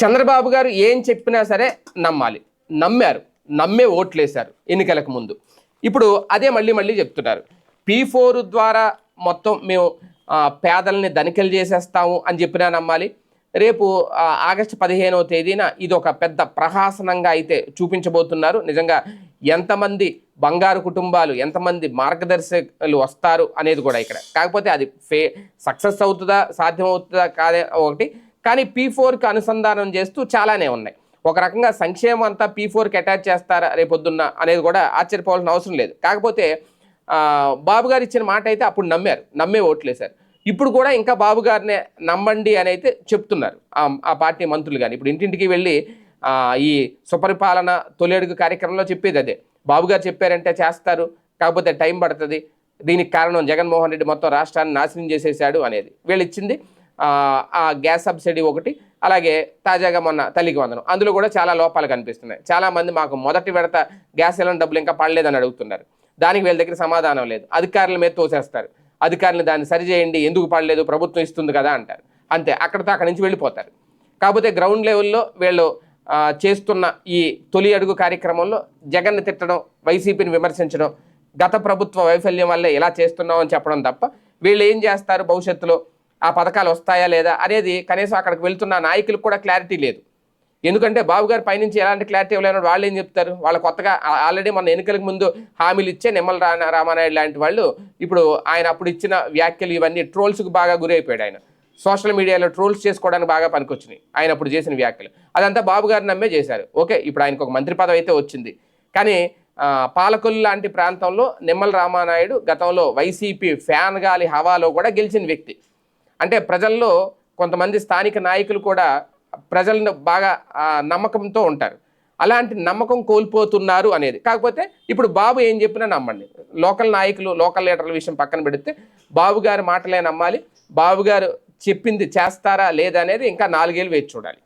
చంద్రబాబు గారు ఏం చెప్పినా సరే నమ్మాలి. నమ్మారు. నమ్మే ఓట్లేశారు ఎన్నికలకు ముందు. ఇప్పుడు అదే మళ్ళీ మళ్ళీ చెప్తున్నారు. పీ ఫోర్ ద్వారా మొత్తం మేము పేదల్ని ధనికలు చేసేస్తాము అని చెప్పినా నమ్మాలి. రేపు ఆగస్టు పదిహేనవ తేదీన ఇది ఒక పెద్ద ప్రహాసనంగా అయితే చూపించబోతున్నారు. నిజంగా ఎంతమంది బంగారు కుటుంబాలు ఎంతమంది మార్గదర్శకులు వస్తారు అనేది కూడా ఇక్కడ. కాకపోతే అది ఫే సక్సెస్ అవుతుందా సాధ్యమవుతుందా కాదే ఒకటి. కానీ పీ ఫోర్కి అనుసంధానం చేస్తూ చాలానే ఉన్నాయి. ఒక రకంగా సంక్షేమం అంతా పీ ఫోర్కి అటాచ్ చేస్తారా రేపొద్దున్న అనేది కూడా ఆశ్చర్యపోవాల్సిన అవసరం లేదు. కాకపోతే బాబు గారు ఇచ్చిన మాట అయితే అప్పుడు నమ్మారు. నమ్మే ఓట్లేశారు ఇప్పుడు కూడా ఇంకా బాబు గారినే నమ్మండి అని అయితే చెప్తున్నారు. ఆ- పార్టీ మంత్రులు కానీ ఇప్పుడు ఇంటింటికి వెళ్ళి ఈ సుపరిపాలన తొలి అడుగు కార్యక్రమంలో చెప్పేది అదే. బాబు గారు చెప్పారంటే చేస్తారు. కాకపోతే టైం పడుతుంది. దీనికి కారణం జగన్మోహన్ రెడ్డి మొత్తం రాష్ట్రాన్ని నాశనం చేసేసాడు అనేది. వీళ్ళు ఇచ్చింది ఆ, గ్యాస్ సబ్సిడీ ఒకటి అలాగే తాజాగా మొన్న తల్లికి వందనం. అందులో కూడా చాలా లోపాలు కనిపిస్తున్నాయి. చాలామంది మాకు మొదటి విడత గ్యాస్ సిలిండర్ డబ్బులు ఇంకా పడలేదని అడుగుతున్నారు. దానికి వీళ్ళ దగ్గర సమాధానం లేదు. అధికారుల మీద తోసేస్తారు. అధికారులు దాన్ని సరిచేయండి ఎందుకు పడలేదు ప్రభుత్వం ఇస్తుంది కదా అంటారు. అంతే అక్కడితో అక్కడి నుంచి వెళ్ళిపోతారు. కాకపోతే గ్రౌండ్ లెవెల్లో వీళ్ళు చేస్తున్న ఈ తొలి అడుగు కార్యక్రమంలో జగన్ని తిట్టడం వైసీపీని విమర్శించడం గత ప్రభుత్వ వైఫల్యం వల్లే ఇలా చేస్తున్నామని చెప్పడం తప్ప వీళ్ళు ఏం చేస్తారు భవిష్యత్తులో? ఆ పథకాలు వస్తాయా లేదా అనేది కనీసం అక్కడికి వెళ్తున్న నాయకులకు కూడా క్లారిటీ లేదు. ఎందుకంటే బాబు గారు పైనుంచి ఎలాంటి క్లారిటీ ఇవ్వలేని వాళ్ళు ఏం చెప్తారు? వాళ్ళు కొత్తగా ఆల్రెడీ మన ఎన్నికలకు ముందు హామీలు ఇచ్చే నిమ్మల రామానాయుడు లాంటి వాళ్ళు ఇప్పుడు ఆయన అప్పుడు ఇచ్చిన వ్యాఖ్యలు ఇవన్నీ ట్రోల్స్కి బాగా గురైపోయాడు ఆయన. సోషల్ మీడియాలో ట్రోల్స్ చేసుకోవడానికి బాగా పనికొచ్చినాయి ఆయన అప్పుడు చేసిన వ్యాఖ్యలు. అదంతా బాబు గారు నమ్మే చేశారు. ఓకే ఇప్పుడు ఆయనకు ఒక మంత్రి పదవి అయితే వచ్చింది. కానీ పాలకొల్లు లాంటి ప్రాంతంలో నిమ్మల రామానాయుడు గతంలో వైసీపీ ఫ్యాన్ గాలి హవాలో కూడా గెలిచిన వ్యక్తి. అంటే ప్రజల్లో కొంతమంది స్థానిక నాయకులు కూడా ప్రజలను బాగా నమ్మకంతో ఉంటారు. అలాంటి నమ్మకం కోల్పోతున్నారు అనేది. కాకపోతే ఇప్పుడు బాబు ఏం చెప్పినా నమ్మండి. లోకల్ నాయకులు లోకల్ లీడర్ల విషయం పక్కన పెడితే బాబు గారి మాటలే నమ్మాలి. బాబు గారు చెప్పింది చేస్తారా లేదా అనేది ఇంకా నాలుగేళ్ళు వేచి చూడాలి.